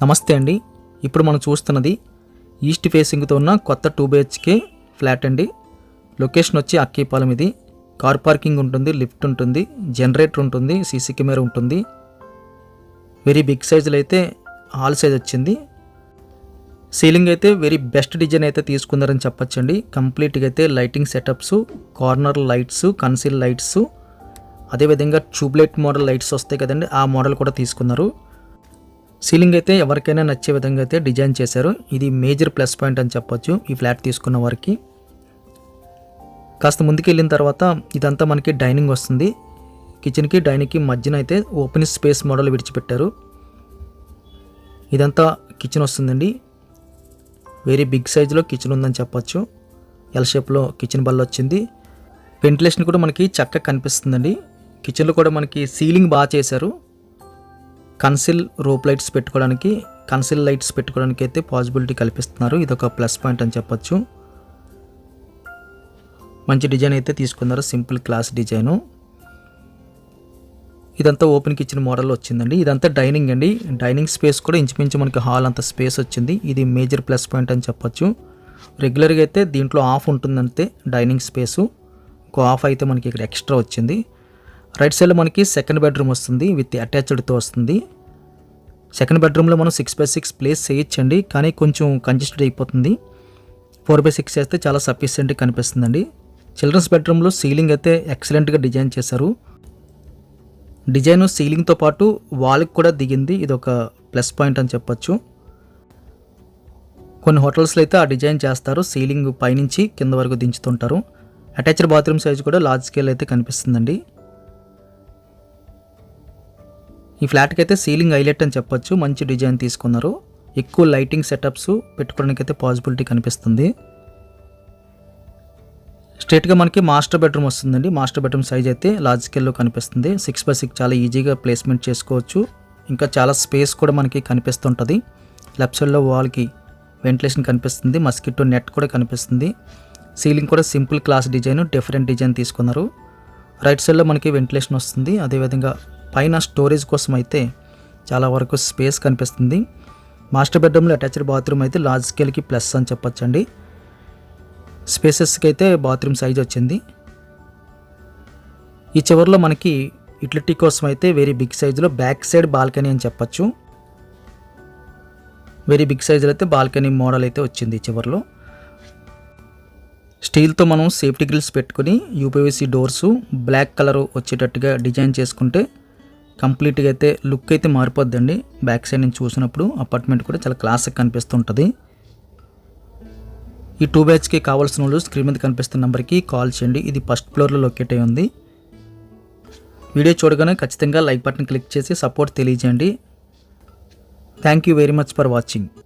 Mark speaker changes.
Speaker 1: నమస్తే అండి. ఇప్పుడు మనం చూస్తున్నది ఈస్ట్ ఫేసింగ్తో ఉన్న కొత్త టూ బిహెచ్కే ఫ్లాట్ అండి. లొకేషన్ వచ్చి అక్కీపాలెం ఇది. కార్ పార్కింగ్ ఉంటుంది లిఫ్ట్ ఉంటుంది జనరేటర్ ఉంటుంది సీసీ కెమెరా ఉంటుంది. వెరీ బిగ్ సైజులో అయితే హాల్ సైజ్ వచ్చింది. సీలింగ్ అయితే వెరీ బెస్ట్ డిజైన్ అయితే తీసుకున్నారని చెప్పచ్చండి. కంప్లీట్గా అయితే lighting setups corner lights conceal lights అదేవిధంగా ట్యూబ్లైట్ మోడల్ లైట్స్ వస్తాయి కదండి ఆ మోడల్ కూడా తీసుకున్నారు. సీలింగ్ అయితే ఎవరికైనా నచ్చే విధంగా అయితే డిజైన్ చేశారు. ఇది మేజర్ ప్లస్ పాయింట్ అని చెప్పొచ్చు ఈ ఫ్లాట్ తీసుకున్న వారికి. కాస్త ముందుకు వెళ్ళిన తర్వాత ఇదంతా మనకి డైనింగ్ వస్తుంది. కిచెన్కి డైనింగ్కి మధ్యన అయితే ఓపెన్ స్పేస్ మోడల్ విడిచిపెట్టారు. ఇదంతా కిచెన్ వస్తుందండి. వెరీ బిగ్ సైజులో కిచెన్ ఉందని చెప్పొచ్చు. ఎల్ షేప్లో కిచెన్ బల్ల వచ్చింది. వెంటిలేషన్ కూడా మనకి చక్కగా కనిపిస్తుందండి. కిచెన్లో కూడా మనకి సీలింగ్ బాగా చేశారు. కన్సిల్ రూప్ లైట్స్ పెట్టుకోవడానికి కన్సిల్ లైట్స్ పెట్టుకోవడానికి అయితే పాసిబిలిటీ కల్పిస్తున్నారు. ఇది ఒక ప్లస్ పాయింట్ అని చెప్పొచ్చు. మంచి డిజైన్ అయితే తీసుకున్నారు. Simple class design. ఇదంతా ఓపెన్కి ఇచ్చిన మోడల్ వచ్చిందండి. ఇదంతా డైనింగ్ అండి. డైనింగ్ స్పేస్ కూడా ఇంచుమించు మనకి హాల్ అంత స్పేస్ వచ్చింది. ఇది మేజర్ ప్లస్ పాయింట్ అని చెప్పొచ్చు. రెగ్యులర్గా అయితే దీంట్లో ఆఫ్ ఉంటుందంతే డైనింగ్ స్పేసు. ఇంకో ఆఫ్ అయితే మనకి ఇక్కడ ఎక్స్ట్రా వచ్చింది. రైట్ సైడ్లో మనకి సెకండ్ బెడ్రూమ్ వస్తుంది. విత్ అటాచ్డ్తో వస్తుంది. సెకండ్ బెడ్రూమ్లో మనం సిక్స్ బై సిక్స్ ప్లేస్ చేయొచ్చండి. కానీ కొంచెం కంజెస్టెడ్ అయిపోతుంది. ఫోర్ బై సిక్స్ చేస్తే చాలా సఫిషియెంట్గా కనిపిస్తుందండి. చిల్డ్రన్స్ బెడ్రూమ్లో సీలింగ్ అయితే ఎక్సలెంట్గా డిజైన్ చేశారు. డిజైన్ సీలింగ్తో పాటు వాల్కి కూడా దిగింది. ఇది ఒక ప్లస్ పాయింట్ అని చెప్పొచ్చు. కొన్ని హోటల్స్లో అయితే ఆ డిజైన్ చేస్తారు. సీలింగ్ పైనుంచి కింద వరకు దించుతుంటారు. అటాచ్డ్ బాత్రూమ్ సైజ్ కూడా లార్జ్ స్కేల్ అయితే కనిపిస్తుందండి. ఈ ఫ్లాట్కి అయితే సీలింగ్ హైలైట్ అని చెప్పొచ్చు. మంచి డిజైన్ తీసుకున్నారు. ఎక్కువ లైటింగ్ సెటప్స్ పెట్టుకోవడానికి అయితే పాసిబిలిటీ కనిపిస్తుంది. స్ట్రేట్గా మనకి మాస్టర్ బెడ్రూమ్ వస్తుందండి. మాస్టర్ బెడ్రూమ్ సైజ్ అయితే లార్జ్ స్కేల్లో కనిపిస్తుంది. సిక్స్ బై సిక్స్ చాలా ఈజీగా ప్లేస్మెంట్ చేసుకోవచ్చు. ఇంకా చాలా స్పేస్ కూడా మనకి కనిపిస్తుంటుంది. లెఫ్ట్ సైడ్లో వాల్కి వెంటిలేషన్ కనిపిస్తుంది. మస్కిటో నెట్ కూడా కనిపిస్తుంది. సీలింగ్ కూడా simple class design different design తీసుకున్నారు. రైట్ సైడ్లో మనకి వెంటిలేషన్ వస్తుంది. అదేవిధంగా పైన స్టోరేజ్ కోసం అయితే చాలా వరకు స్పేస్ కనిపిస్తుంది. మాస్టర్ బెడ్రూమ్లో అటాచ్డ్ బాత్రూమ్ అయితే లార్జ్ స్కేల్కి ప్లస్ అని చెప్పొచ్చండి. స్పేసెస్కి అయితే బాత్రూమ్ సైజ్ వచ్చింది. ఈ చివరిలో మనకి యూటిలిటీ కోసం అయితే వెరీ బిగ్ సైజులో బ్యాక్ సైడ్ బాల్కనీ అని చెప్పొచ్చు. వెరీ బిగ్ సైజులో అయితే బాల్కనీ మోడల్ అయితే వచ్చింది చివరిలో. స్టీల్తో మనం సేఫ్టీ గ్రిల్స్ పెట్టుకుని యూపీవీసీ డోర్సు బ్లాక్ కలర్ వచ్చేటట్టుగా డిజైన్ చేసుకుంటే కంప్లీట్గా అయితే లుక్ అయితే మారిపోద్దండి. బ్యాక్ సైడ్ నుంచి చూసినప్పుడు అపార్ట్మెంట్ కూడా చాలా క్లాస్గా కనిపిస్తుంటుంది. ఈ టూ బ్యాచ్కి కావాల్సిన వాళ్ళు స్క్రీన్ మీద కనిపిస్తున్న నెంబర్కి కాల్ చేయండి. ఇది ఫస్ట్ ఫ్లోర్లో లొకేట్ అయి ఉంది. వీడియో చూడగానే ఖచ్చితంగా లైక్ బటన్ క్లిక్ చేసి సపోర్ట్ తెలియజేయండి. Thank you very much for watching.